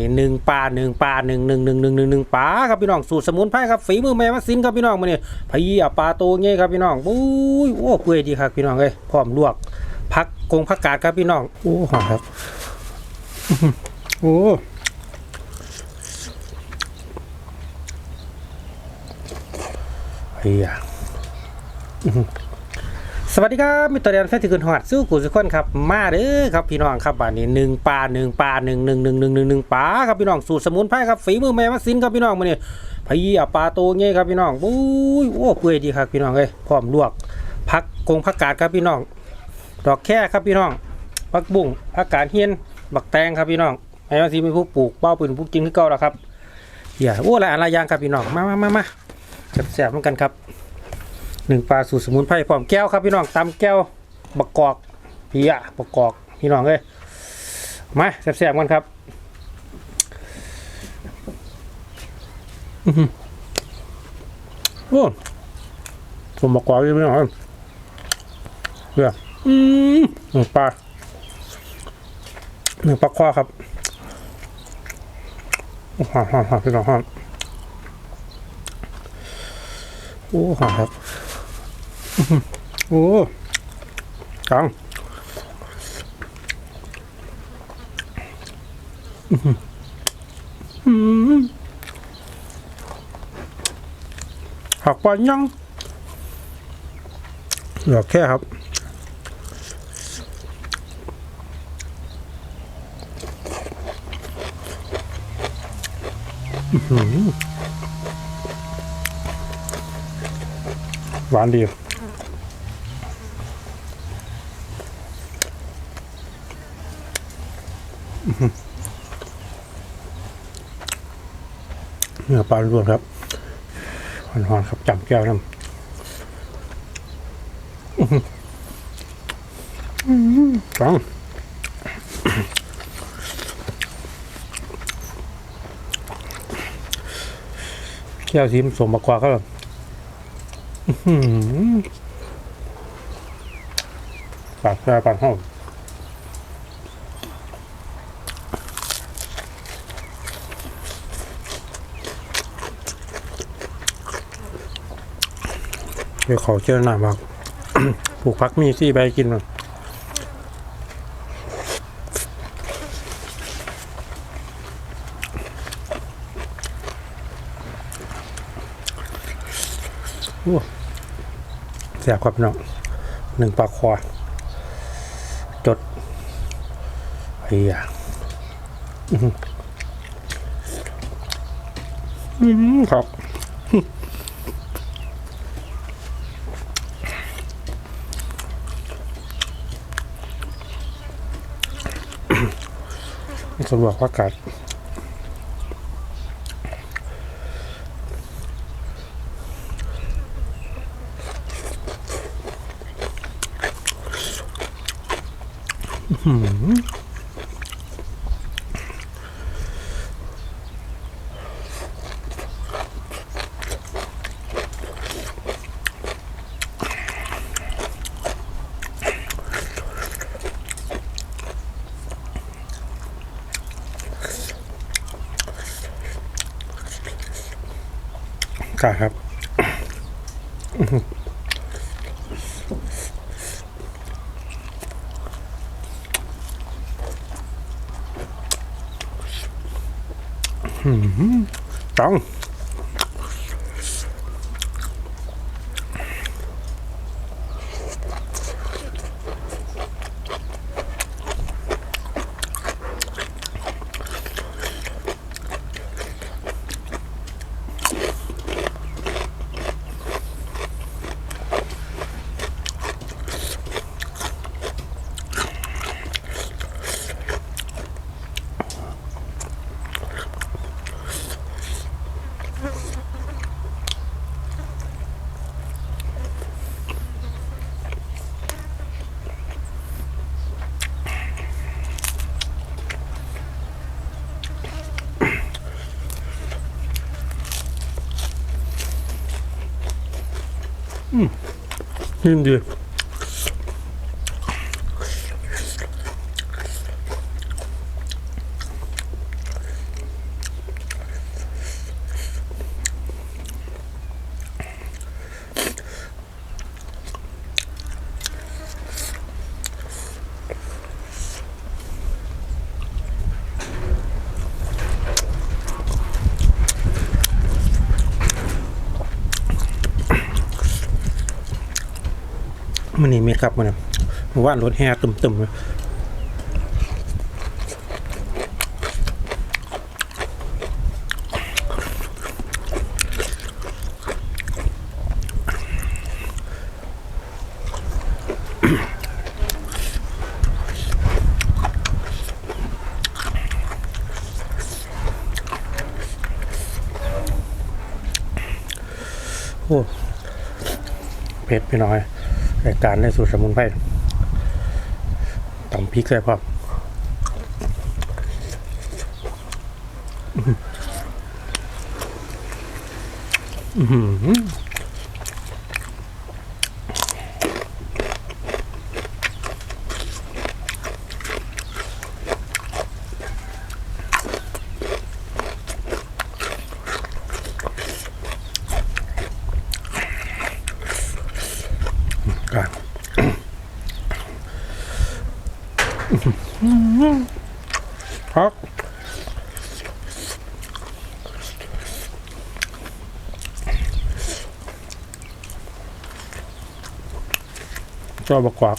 นี่หนึ่งปลาหนึ่งปลาหนึ่งหนึ่งหนึ่งหนึ่งหนึ่งหนึ่งปลาครับพี่น้องสูตรสมุนไพรครับฝีมือแม่มาสินครับพี่น้องมาเนี่ยพะยี่ปลาโตเงี้ยครับพี่น้องอุ้ยโอ้เปื่อยดีครับพี่น้องเอ้ยพร้อมลวกพักกงผักกาดครับพี่น้องโอ้หอมครับโอ้เฮียอือ สวัสดีครับมิตรเรียนแฟนที่ขึ้นหอดสู้กูสุกคนครับมาเด้อครับพี่น้องครับบ้านนี้หนึ่งปลาหนึ่งปลาหนึ่งหนึ่งหนึ่งหนึ่งหนึ่งหนึ่งปลาครับพี่น้องสูตรสมุนไพรครับฝีมือแม่มาสินครับพี่น้องมาเนี่ยพะยี่ปลาโตเงี้ยครับพี่น้องอุ้ยโอ้เปื่อยดีครับพี่น้องเอ้ยพร้อมลวกพักกงผักกาดครับพี่น้อง ดอกแค่ครับพี่น้องผักบุ้งผักกาดเฮียนบักแตงครับพี่น้องแม่มาสิเป็นผู้ปลูกเป้าปืนผู้กินคือเก่าแล้วครับเฮียโอ้หลายอะไรอย่างครับพี่น้องมามามามาแซ่บๆเหมือนกันครับ หนึ่งปลาสูตรสมุนไพรพร้อมแก้วครับพี่น้องตำแก้วบักกอกพียบักกอกพี่น้องเอ้ยมาแซ่บๆกันครับอือหือโอ้สมบักกอกพี่น้องเอ้ยเดี๋ยอืมหนึ่งปลาหนึ่งปลาคว้าครับโอ้หอมหอมหอมพี่น้องหอมโอ้หอมครับ โอ้จังหักปลายังเหลือแค่ครับหวานดี เนื้อปลาล้วนครับหอนๆครับจำแก้วน้ำอื้อหืออื้อหือจังแก้วสีมนสมมากกว่าก็แบบอื้อหือปากแก้วปากห้อง เดี๋ยวขอเจอหน่อยมากผูกพักมีซี่ใบกินมันโอ้แสบครับพี่น้องหนึ่งปลาคอจดเฮียอื้อหืออื้อหือครับ สะดวกอากาศอื้อ กาศครับอื้อหืออื้อหือต้อง ยิ มันนี่มีครับมันว่านรถแห่ตึมๆเลยโอ้เผ็ดไปหน่อย รายการในสูตรสมุนไพรตำพริกใส่พร้อมอื้อ จอบกวาก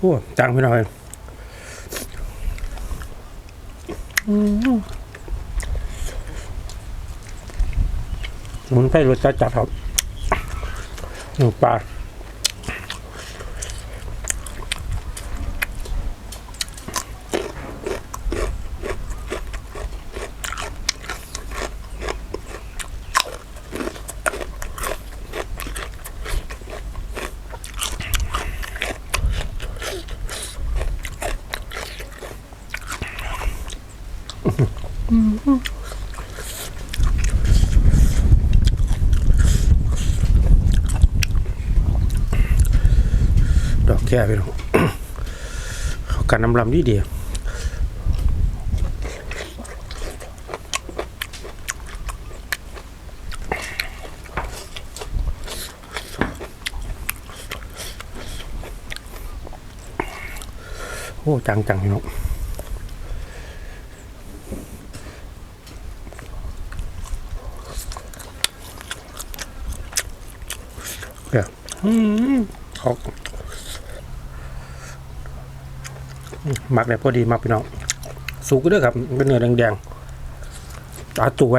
โอ้จังไปหน่อยอืมสมุนไพรรสจัดจัดครับหนูปลา ดอกแค่ไปหรอกเขากันน้ำลำดีเดียวโอ้ จังจังพี่น้อง เดี๋ยวอืมออกหมักได้พอดีมากพี่น้อง สุกก็ด้วยครับ เป็นเนื้อแดงๆตาตัวแหว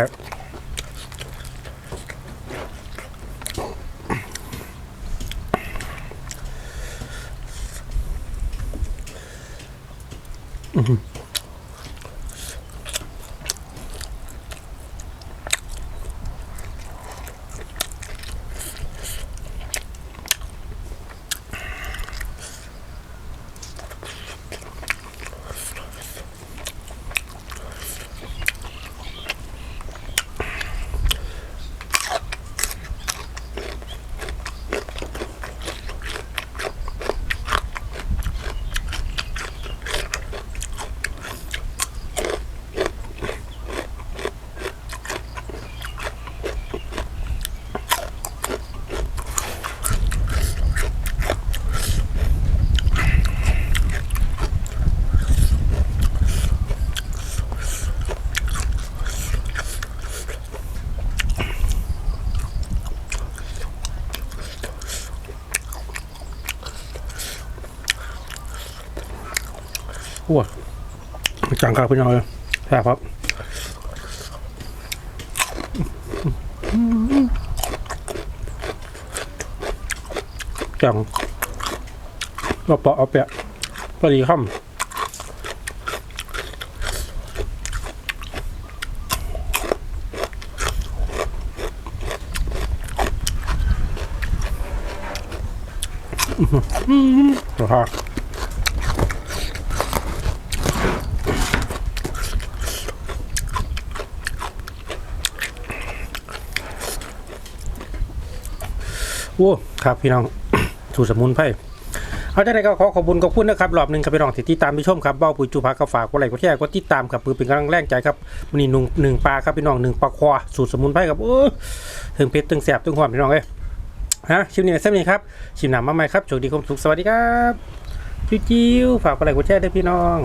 อ้วจังครับพี่น้องเลยแซ่บครับจังเราเปาะเอาเปะพอดีค่ำครั โอ้ครับพี่น้องสูตรสมุนไพรเอาจากไหนก็ขอขอบคุณขอบคุณนะครับรอบหนึ่งครับพี่น้องที่ติดตามที่ชมครับเบ้าปุ๋ยจูพักก็ฝากกดไลค์กดแชร์กดติดตามครับเพื่อเป็นกำลังแรงใจครับวันนี้หนึ่งหนึ่งปลาครับพี่น้องหนึ่งปลาควาสูตรสมุนไพรครับโอ้ถึงเผ็ดถึงแสบถึงหอมพี่น้องเอ้ยฮะชิมนี้เส้นนี้ครับชิมหนามมาใหม่ครับโชคดีความสุขสวัสดีครับจิ้วๆฝากกดไลค์กดแชร์ด้วยพี่น้อง